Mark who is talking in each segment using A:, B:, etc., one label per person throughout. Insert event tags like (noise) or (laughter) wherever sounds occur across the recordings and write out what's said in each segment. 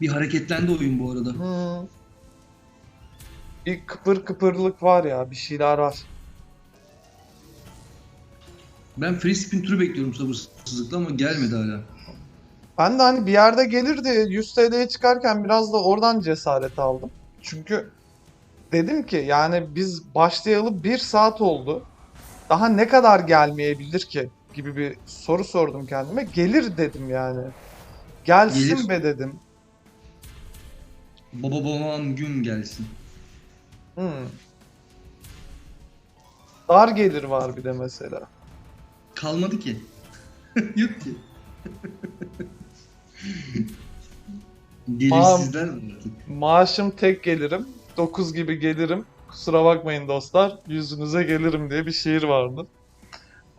A: Bir hareketlendi oyun bu arada.
B: Hmm. Bir kıpır kıpırlık var ya bir şeyler var.
A: Ben free spin turu bekliyorum sabırsızlıkla ama gelmedi hala.
B: Ben de hani bir yerde gelirdi 100 TL'ye çıkarken biraz da oradan cesaret aldım. Çünkü dedim ki yani biz başlayalı bir saat oldu. Daha ne kadar gelmeyebilir ki gibi bir soru sordum kendime. Gelir dedim yani. Gelsin
A: Gelir.
B: be dedim.
A: Baba babam gün gelsin.
B: Hmm. Dar gelir var bir de mesela.
A: Kalmadı ki. (laughs) Yok ki. (laughs) Gelirsizler mi artık?
B: Maaşım tek gelirim. 9 gibi gelirim. Kusura bakmayın dostlar. Yüzünüze gelirim diye bir şiir vardı.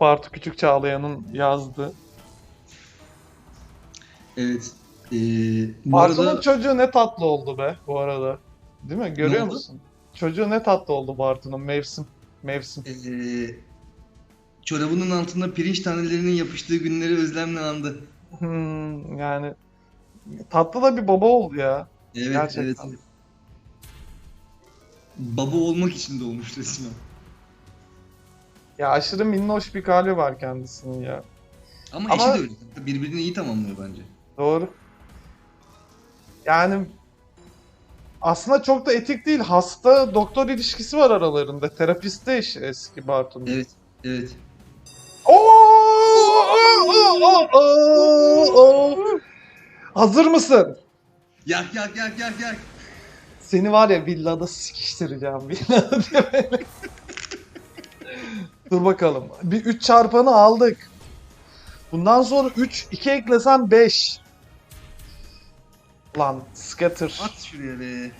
B: Bartu Küçük Çağlayan'ın yazdığı.
A: Evet. Ee, bu
B: Bartu'nun
A: arada
B: çocuğu ne tatlı oldu be bu arada. Değil mi? Görüyor
A: oldu?
B: musun? Çocuğu ne tatlı oldu Bartu'nun mevsim. Mevsim.
A: ee, çorabının altında pirinç tanelerinin yapıştığı günleri özlemle andı.
B: Hmm, yani tatlı da bir baba oldu ya.
A: Evet,
B: Gerçekten.
A: evet. Baba olmak için doğmuş resmen.
B: Ya aşırı minnoş bir kalbi var kendisinin ya.
A: Ama,
B: Ama-
A: eşi de öyle. Birbirini iyi tamamlıyor bence.
B: Doğru. Yani aslında çok da etik değil. Hasta doktor ilişkisi var aralarında. Terapiste iş eski Bartu'nun.
A: Evet, evet.
B: Oo. Hazır mısın?
A: Yak yak yak yak yak.
B: Seni var ya villada sikiştireceğim villada diye böyle. Dur bakalım. Bir 3 çarpanı aldık. Bundan sonra 3, 2 eklesem 5. Lan scatter.
A: At şuraya be.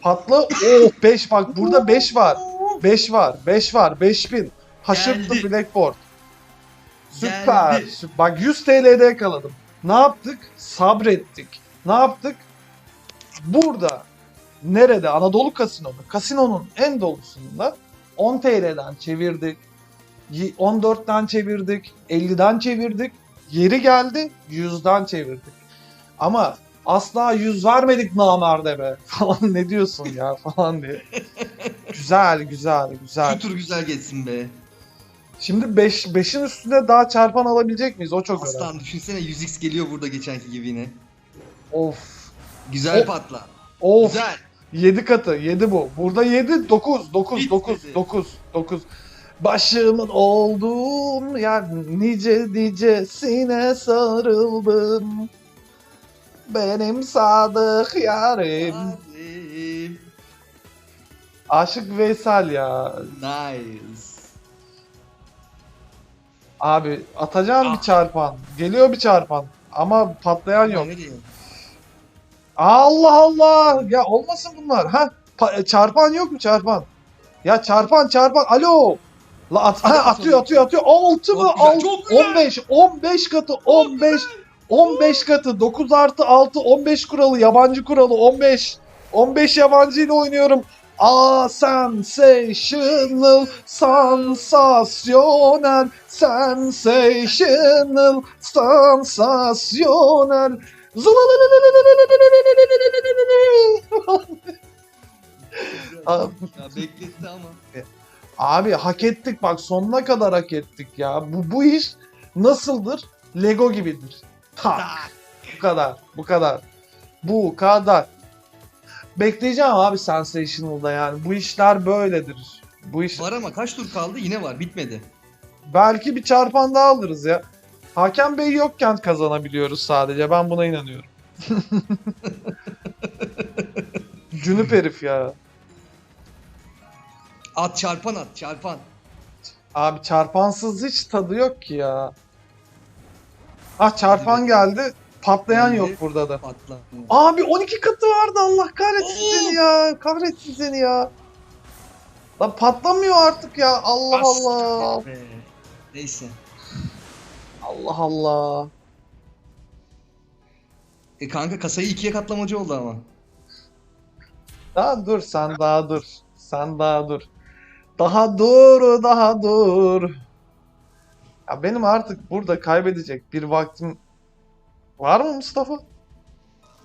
B: Patla. Oh 5 bak burada 5 var. 5 var. 5 var. 5000. Haşırttı
A: Geldi.
B: Blackboard. Süper.
A: Geldi.
B: Sü- Bak 100 TL'de yakaladım. Ne yaptık? Sabrettik. Ne yaptık? Burada. Nerede? Anadolu Kasino'da. Kasinonun en dolusunda 10 TL'den çevirdik. y- 14'ten çevirdik. 50'den çevirdik. Yeri geldi 100'den çevirdik. Ama asla 100 vermedik namerde be. (laughs) Falan ne diyorsun ya falan diye. güzel güzel güzel.
A: Şu tur güzel geçsin be.
B: Şimdi 5 5'in üstüne daha çarpan alabilecek miyiz? O çok önemli.
A: Aslan düşünsene 100x geliyor burada geçenki gibi yine.
B: Of.
A: Güzel
B: O-
A: patla.
B: Of.
A: Güzel.
B: 7 katı. 7 bu. Burada 7 9 9
A: Bitmedi.
B: 9 9 9. Başımın olduğum yer nice nicesine sarıldım. Benim sadık yarim.
A: Hadi.
B: Aşık Veysel ya.
A: Nice.
B: Abi atacağım
A: Ah.
B: bir çarpan. Geliyor bir çarpan. Ama patlayan yok.
A: Ne?
B: Allah Allah. Ya olmasın bunlar. Ha pa- çarpan yok mu çarpan? Ya çarpan çarpan. Alo. La at, ha,
A: at
B: atıyor atıyor atıyor. 6 mı?
A: Çok güzel,
B: Alt-
A: çok güzel.
B: 15 15 katı 15 15 katı 9 artı 6 15 kuralı yabancı kuralı 15 15 yabancı ile oynuyorum. Aa sensational, sansasyonel, sensational, sansasyonel.
A: Ya bekletti ama.
B: Abi hak ettik bak sonuna kadar hak ettik ya. Bu, bu iş nasıldır? Lego gibidir. Tak. Bu kadar. Bu kadar. Bu kadar. Bekleyeceğim abi Sensational'da yani. Bu işler böyledir. Bu iş
A: Var ama kaç tur kaldı yine var bitmedi.
B: belki bir çarpan daha alırız ya. Hakem Bey yokken kazanabiliyoruz sadece. Ben buna inanıyorum. (laughs) Cünüp herif ya.
A: At çarpan at çarpan.
B: Abi çarpansız hiç tadı yok ki ya. Ah çarpan geldi. Patlayan yok burada da.
A: Patla.
B: Abi 12 katı vardı Allah kahretsin seni ya. Kahretsin seni ya. Lan patlamıyor artık ya. Allah
A: Bas.
B: Allah.
A: Be. Neyse.
B: Allah Allah.
A: E kanka kasayı ikiye katlamacı oldu ama.
B: Daha dur sen daha dur. Sen daha dur. Daha dur, daha dur. Ya benim artık burada kaybedecek bir vaktim var mı Mustafa?